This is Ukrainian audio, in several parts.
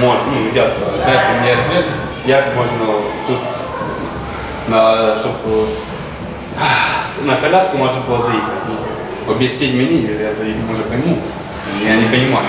можно, ну, я знаю, у меня ответ, як можно тут, на, щоб а, на коляску можно было заехать. Ну, объяснить мне, я это уже пойму, я не понимаю.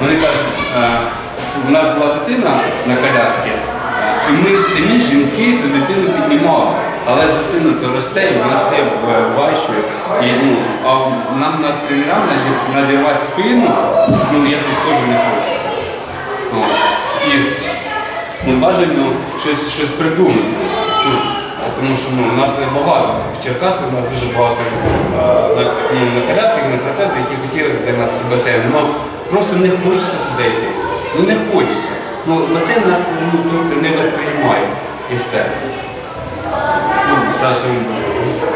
Вони кажуть, е, у нас була дитина на коляскі, е, і ми самі жінки цю дитину піднімали. Але з дитиною то росте, і вона стає важчою. І, ну, а нам над тренерам наді- надівати спину, ну якось теж не хочеться. От. І ну, бажано щось, придумати. Тому що ну, у нас багато в Черкасах у нас дуже багато е, на, ну, на колясках, на протезах, які хотіли займатися басейном. Ну, просто не хочеться сюди йти. Ну не хочеться. Ну, басейн нас ну, тут не восприймає. І все. Ну, зовсім можливо.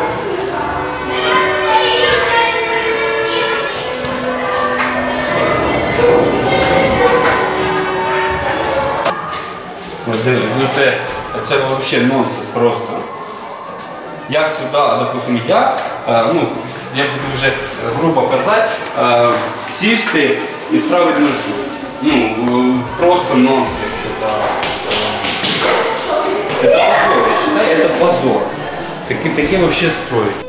Ну, дивись, ну це, це взагалі нонсенс просто. Як сюди, допустим, я, е, ну, я буду вже грубо казати, е, сісти і справити нужду. Ну, е, просто нонсенс. Это, е, это позор, я считаю, это позор. Таке, таке вообще строить.